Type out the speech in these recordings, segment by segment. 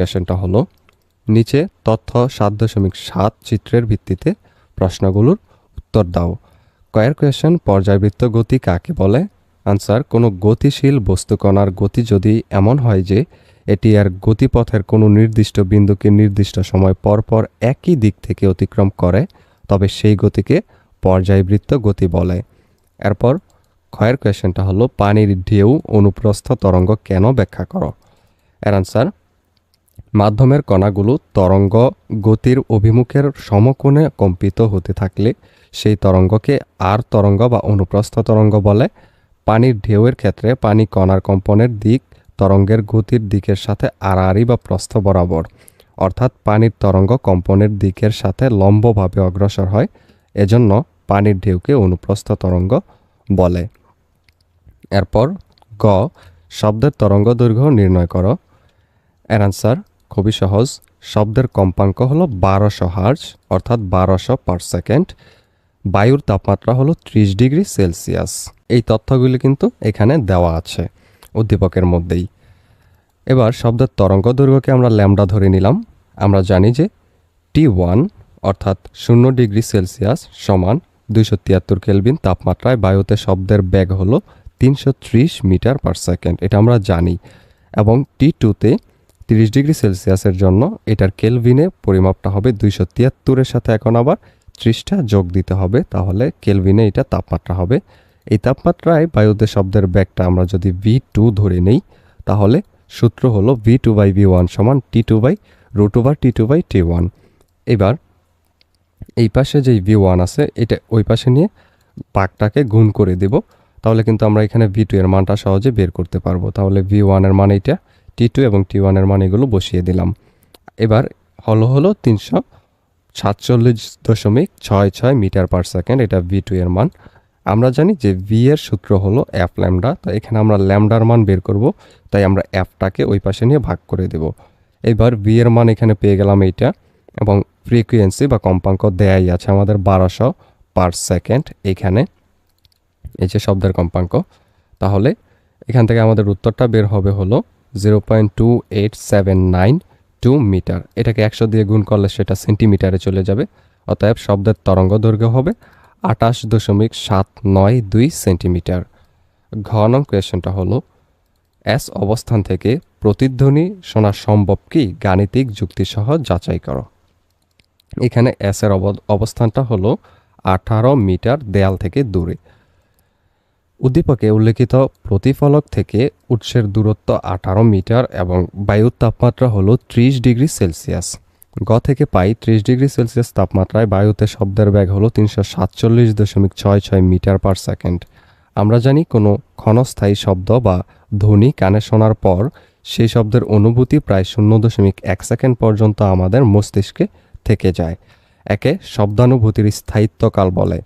কোয়েশনটা হলো, নিচে তথ্য সাত দশমিক সাত চিত্রের ভিত্তিতে প্রশ্নগুলোর উত্তর দাও। কয়ের কোয়েশন পর্যায়বৃত্ত গতি কাকে বলে? আনসার কোনো গতিশীল বস্তুকণার গতি যদি এমন হয় যে এটি আর গতিপথের কোনো নির্দিষ্ট বিন্দুকে নির্দিষ্ট সময় পর পর একই দিক থেকে অতিক্রম করে, তবে সেই গতিকে পর্যায়বৃত্ত গতি বলে। এরপর ক্ষয়ের কোয়েশনটা হলো, পানির ঢেউ অনুপ্রস্থ তরঙ্গ কেন ব্যাখ্যা করো? এর আনসার মাধ্যমের কণাগুলো তরঙ্গ গতির অভিমুখের সমকোণে কম্পিত হতে থাকলে সেই তরঙ্গকে আর তরঙ্গ বা অনুপ্রস্থ তরঙ্গ বলে। পানির ঢেউয়ের ক্ষেত্রে পানি কণার কম্পনের দিক তরঙ্গের গতির দিকের সাথে আড়াআড়ি বা প্রস্থ বরাবর। অর্থাৎ পানির তরঙ্গ কম্পনের দিকের সাথে লম্বভাবে অগ্রসর হয়, এজন্য পানির ঢেউকে অনুপ্রস্থ তরঙ্গ বলে। এরপর গ, শব্দের তরঙ্গ দৈর্ঘ্য নির্ণয় করো। এর আনসার খুবই সহজ। শব্দের কম্পাঙ্ক হলো বারোশো হার্জ, অর্থাৎ বারোশো পার সেকেন্ড বায়ুর তাপমাত্রা হলো ত্রিশ ডিগ্রি সেলসিয়াস। এই তথ্যগুলি কিন্তু এখানে দেওয়া আছে উদ্দীপকের মধ্যেই। এবার শব্দের তরঙ্গ দৈর্ঘ্যকে আমরা ল্যামডা ধরে নিলাম। আমরা জানি যে টি ওয়ান, অর্থাৎ শূন্য ডিগ্রি সেলসিয়াস সমান দুইশো তিয়াত্তর কেলভিন তাপমাত্রায় বায়ুতে শব্দের বেগ হলো তিনশো ত্রিশ মিটার পার সেকেন্ড এটা আমরা জানি। এবং টি টুতে তিরিশ ডিগ্রি সেলসিয়াসের জন্য এটার কেলভিনে পরিমাপটা হবে দুইশো তিয়াত্তরের সাথে। এখন আবার ত্রিশটা যোগ দিতে হবে, তাহলে কেলভিনে এটা তাপমাত্রা হবে। এই তাপমাত্রায় বায়ুতে শব্দের ব্যাগটা আমরা যদি ভি টু ধরে নেই, তাহলে সূত্র হলো V two by V one সমান T two by root over T two by T one. এবার এই পাশে যেই ভি ওয়ান আছে, এটা ওই পাশে নিয়ে পাকটাকে গুণ করে দেব, তাহলে কিন্তু আমরা এখানে ভি টু এর মানটা সহজে বের করতে পারব। তাহলে ভি ওয়ানের মান এইটা টি টু এবং টি ওয়ানের মান এগুলো বসিয়ে দিলাম। এবার হলো হলো তিনশো সাতচল্লিশ দশমিক ছয় ছয় মিটার পার সেকেন্ড, এটা ভি টু এর মান। আমরা জানি যে ভি এর সূত্র হলো এফ ল্যামডা তো এখানে আমরা ল্যামডার মান বের করব, তাই আমরা এফটাকে ওই পাশে নিয়ে ভাগ করে দেব। এবার ভি এর মান এখানে পেয়ে গেলাম এইটা, এবং ফ্রিকুয়েন্সি বা কম্পাঙ্ক দেয়াই আছে আমাদের বারোশো পার সেকেন্ড এখানে। এই যে শব্দের কম্পাঙ্ক। তাহলে এখান থেকে আমাদের উত্তরটা বের হবে হলো zero point two eight seven nine two meter এটাকে একশো দিয়ে গুণ করলে সেটা সেন্টিমিটারে চলে যাবে। অতএব শব্দের তরঙ্গ দৈর্ঘ্য হবে আটাশ দশমিক সাত নয় দুই সেন্টিমিটার ঘ নং কোয়েশনটা হলো এস অবস্থান থেকে প্রতিধ্বনি শোনা সম্ভব কি? গাণিতিক যুক্তিসহ যাচাই করো। এখানে এস এর অব- অবস্থানটা হলো আঠারো মিটার দেয়াল থেকে দূরে। উদ্দীপকে উল্লেখিত প্রতিফলক থেকে উৎসের দূরত্ব আঠারো মিটার এবং বায়ুর তাপমাত্রা হলো ত্রিশ ডিগ্রি সেলসিয়াস। গ থেকে পাই ত্রিশ ডিগ্রি সেলসিয়াস তাপমাত্রায় বায়ুতে শব্দের বেগ হলো তিনশো সাতচল্লিশ দশমিক ছয় ছয় মিটার পার সেকেন্ড। আমরা জানি কোনো ক্ষণস্থায়ী শব্দ বা ধ্বনি কানে শোনার পর সেই শব্দের অনুভূতি প্রায় শূন্য দশমিক এক সেকেন্ড পর্যন্ত আমাদের মস্তিষ্কে থেকে যায়। একে শব্দানুভূতির স্থায়িত্বকাল বলে।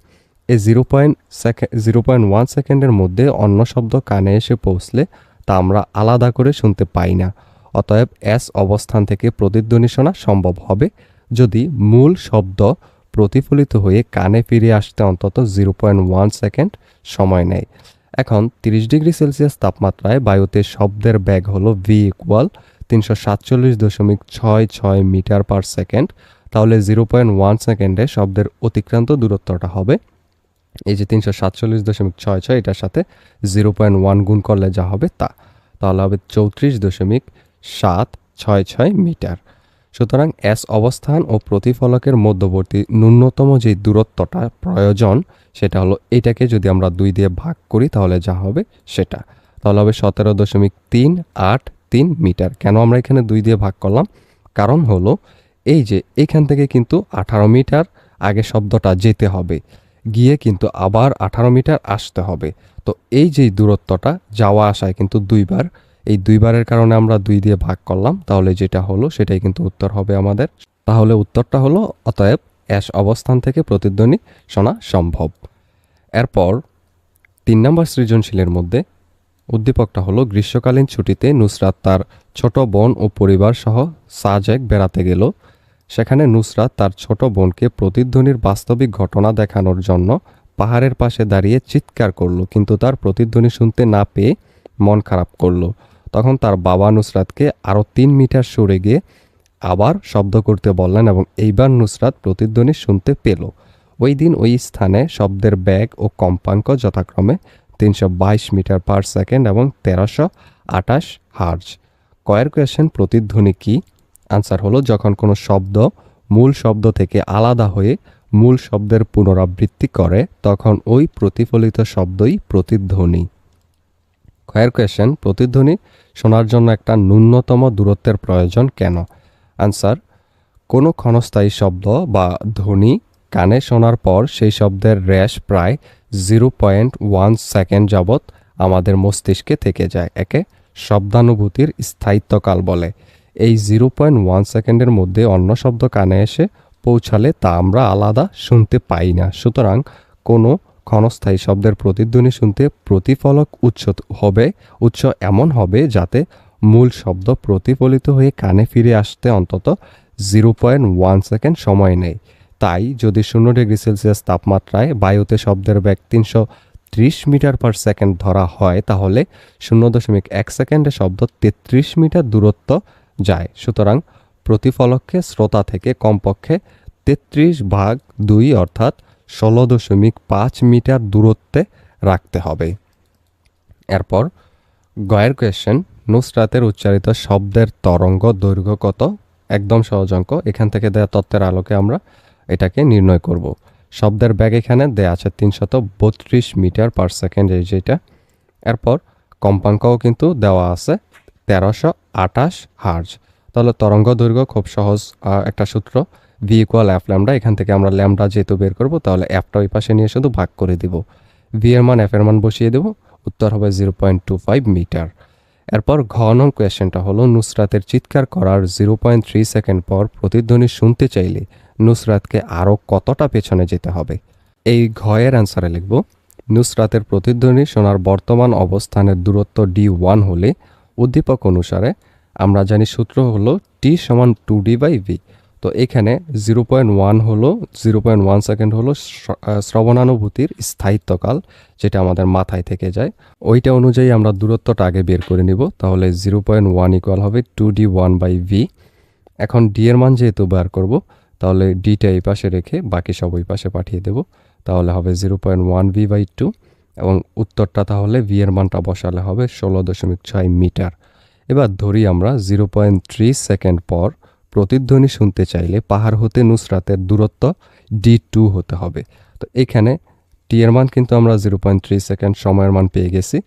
এই zero point second zero point one সেকেন্ডের মধ্যে অন্য শব্দ কানে এসে পৌঁছলে তা আমরা আলাদা করে শুনতে পাই না। অতএব এস অবস্থান থেকে প্রতিধ্বনি শোনা সম্ভব হবে যদি মূল শব্দ প্রতিফলিত হয়ে কানে ফিরে আসতে অন্তত জিরো পয়েন্ট ওয়ান সেকেন্ড সময় নেয়। এখন তিরিশ ডিগ্রি সেলসিয়াস তাপমাত্রায় বায়ুতে শব্দের ব্যাগ হলো ভি ইকুয়াল তিনশো সাতচল্লিশ দশমিক ছয় ছয় মিটার পার সেকেন্ড। তাহলে জিরো পয়েন্ট ওয়ান সেকেন্ডে শব্দের অতিক্রান্ত দূরত্বটা হবে এই যে তিনশো সাতচল্লিশ দশমিক ছয় ছয়, এটার সাথে জিরো পয়েন্ট ওয়ান গুণ করলে যা হবে তা। তাহলে হবে চৌত্রিশ দশমিক সাত ছয় ছয় মিটার। সুতরাং এস অবস্থান ও প্রতিফলকের মধ্যবর্তী ন্যূনতম যে দূরত্বটা প্রয়োজন, সেটা হলো এটাকে যদি আমরা দুই দিয়ে ভাগ করি, তাহলে যা হবে সেটা। তাহলে হবে সতেরো দশমিক তিন আট তিন মিটার। কেন আমরা এখানে দুই দিয়ে ভাগ করলাম? কারণ হলো এই যে এখান থেকে কিন্তু আঠারো মিটার আগে শব্দটা যেতে হবে। গিয়ে কিন্তু আবার আঠারো মিটার আসতে হবে। তো এই যে দূরত্বটা, যাওয়া আসায় কিন্তু দুইবার, এই দুইবারের কারণে আমরা দুই দিয়ে ভাগ করলাম, তাহলে যেটা হলো সেটাই কিন্তু উত্তর হবে আমাদের। তাহলে উত্তরটা হলো, অতএব অ্যাশ অবস্থান থেকে প্রতিধ্বনি শোনা সম্ভব। এরপর তিন নম্বর সৃজনশীলের মধ্যে উদ্দীপকটা হলো, গ্রীষ্মকালীন ছুটিতে নুসরাত তার ছোট বোন ও পরিবার সহ সাজেক বেড়াতে গেল। সেখানে নুসরাত তার ছোট বোনকে প্রতিধ্বনির বাস্তবিক ঘটনা দেখানোর জন্য পাহাড়ের পাশে দাঁড়িয়ে চিৎকার করল, কিন্তু তার প্রতিধ্বনি শুনতে না পেয়ে মন খারাপ করল। তখন তার বাবা নুসরাতকে আরও তিন মিটার সরে গিয়ে আবার শব্দ করতে বললেন এবং এইবার নুসরাত প্রতিধ্বনি শুনতে পেল। ওই দিন ওই স্থানে শব্দের ব্যাগ ও কম্পাঙ্ক যথাক্রমে তিনশো বাইশ মিটার পার সেকেন্ড এবং তেরোশো আটাশ হার্জ। কয়ের কোয়েশন প্রতিধ্বনি কি? আনসার হলো যখন কোনো শব্দ মূল শব্দ থেকে আলাদা হয়ে মূল শব্দের পুনরাবৃত্তি করে, তখন ওই প্রতিফলিত শব্দই প্রতিধ্বনি। কয়ের কোয়েশন প্রতিধ্বনি শোনার জন্য একটা ন্যূনতম দূরত্বের প্রয়োজন কেন? আনসার কোনো ক্ষণস্থায়ী শব্দ বা ধ্বনি কানে শোনার পর সেই শব্দের র্যাশ প্রায় জিরো পয়েন্ট ওয়ান সেকেন্ড যাবৎ আমাদের মস্তিষ্কে থেকে যায়, একে শব্দানুভূতির স্থায়িত্বকাল বলে। এই জিরো পয়েন্ট ওয়ান সেকেন্ডের মধ্যে অন্য শব্দ কানে এসে পৌঁছালে তা আমরা আলাদা শুনতে পাই না। সুতরাং কোনো ক্ষণস্থায়ী শব্দের প্রতিধ্বনি শুনতে প্রতিফলক উৎস হবে, উৎস এমন হবে যাতে মূল শব্দ প্রতিফলিত হয়ে কানে ফিরে আসতে অন্তত জিরো পয়েন্ট ওয়ান সেকেন্ড সময় নেয়। তাই যদি শূন্য ডিগ্রি সেলসিয়াস তাপমাত্রায় বায়ুতে শব্দের ব্যাগ তিনশো ত্রিশ মিটার পার সেকেন্ড ধরা হয়, তাহলে শূন্য দশমিক এক সেকেন্ডে শব্দ তেত্রিশ মিটার দূরত্ব যায়। সুতরাং প্রতিফলককে শ্রোতা থেকে কমপক্ষে তেত্রিশ ভাগ দুই অর্থাৎ ষোলো দশমিক পাঁচ মিটার দূরত্বে রাখতে হবে। এরপর গয়ের কোয়েশ্চেন নুসরাতের উচ্চারিত শব্দের তরঙ্গ দৈর্ঘ্য কত? একদম সহজ অঙ্ক। এখান থেকে দেয়া তত্ত্বের আলোকে আমরা এটাকে নির্ণয় করব। শব্দের ব্যাগ এখানে দেয়া আছে তিনশত বত্রিশ মিটার পার সেকেন্ড, এই যেটা এরপর কম্পাঙ্কও কিন্তু দেওয়া আছে তেরোশো আটাশ হার্জ। তাহলে তরঙ্গ দৈর্ঘ্য খুব সহজ একটা সূত্র। ভি ইকুয়াল এফ ল্যামডা এখান থেকে আমরা ল্যামডা যেহেতু বের করব, তাহলে এফটা ওই পাশে নিয়ে শুধু ভাগ করে দিব। ভি এর মান এর মান বসিয়ে দেব, উত্তর হবে zero point two five metre এরপর ঘ নং কোয়েশ্চেনটা হলো, নুসরাতের চিৎকার করার জিরো পয়েন্ট থ্রি সেকেন্ড পর প্রতিধ্বনি শুনতে চাইলে নুসরাতকে আরও কতটা পেছনে যেতে হবে? এই ঘয়ের অ্যান্সারে লিখব, নুসরাতের প্রতিধ্বনি শোনার বর্তমান অবস্থানের দূরত্ব ডি ওয়ান হলে উদ্দীপক অনুসারে আমরা জানি সূত্র হলো টি সমান টু ডি বাই ভি তো এখানে জিরো পয়েন্ট ওয়ান হলো জিরো পয়েন্ট ওয়ান সেকেন্ড হলো শ্রবণানুভূতির স্থায়িত্বকাল, যেটা আমাদের মাথায় থেকে যায়। ওইটা অনুযায়ী আমরা দূরত্বটা আগে বের করে নিব, তাহলে জিরো পয়েন্ট ওয়ান ইকুয়াল হবে two D one by V এখন ডি এর মান যেহেতু বার করব, তাহলে ডিটা এই পাশে রেখে বাকি সব ওই পাশে পাঠিয়ে দেব, তাহলে হবে zero point one V by two এবং উত্তরটা তাহলে ভি এর মানটা বসালে হবে ষোলো দশমিক ছয় মিটার। এবার ধরি আমরা জিরো পয়েন্ট থ্রি সেকেন্ড পর প্রতিধ্বনি শুনতে চাইলে পাহাড় হতে নুসরাতের দূরত্ব ডি টু হতে হবে। তো এখানে টি এর মান কিন্তু আমরা জিরো পয়েন্ট থ্রি সেকেন্ড সময়ের মান পেয়ে গেছি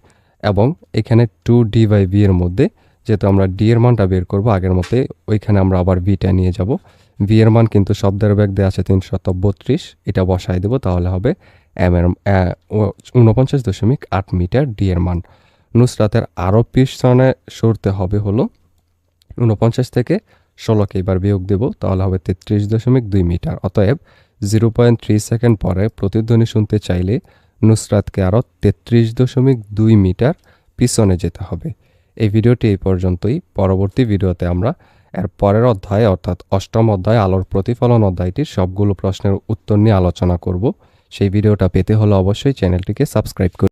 এবং এখানে টু ডি বাই ভি এর মধ্যে যেহেতু আমরা ডি এর মানটা বের করব, আগের মতে ওইখানে আমরা আবার ভিটা নিয়ে যাব। ভি এর মান কিন্তু শব্দের ব্যাগ দেওয়া আছে তিনশত বত্রিশ, এটা বসাই দেবো, তাহলে হবে এম এর উনপঞ্চাশ দশমিক আট মিটার ডি এর মান। নুসরাতের আরও পিছনে সরতে হবে হলো উনপঞ্চাশ থেকে ষোলোকে এবার বিয়োগ দেব, তাহলে হবে তেত্রিশ দশমিক দুই মিটার। অতএব জিরো পয়েন্ট থ্রি সেকেন্ড পরে প্রতিধ্বনি শুনতে চাইলে নুসরাতকে আরও তেত্রিশ দশমিক দুই মিটার পিছনে যেতে হবে। এই ভিডিওটি এই পর্যন্তই, পরবর্তী ভিডিওতে আমরা এর পরের অধ্যায়, অর্থাৎ অষ্টম অধ্যায়, আলোর প্রতিফলন অধ্যায়টির সবগুলো প্রশ্নের উত্তর নিয়ে আলোচনা করব। সেই ভিডিওটা পেতে হলে অবশ্যই চ্যানেলটিকে সাবস্ক্রাইব করুন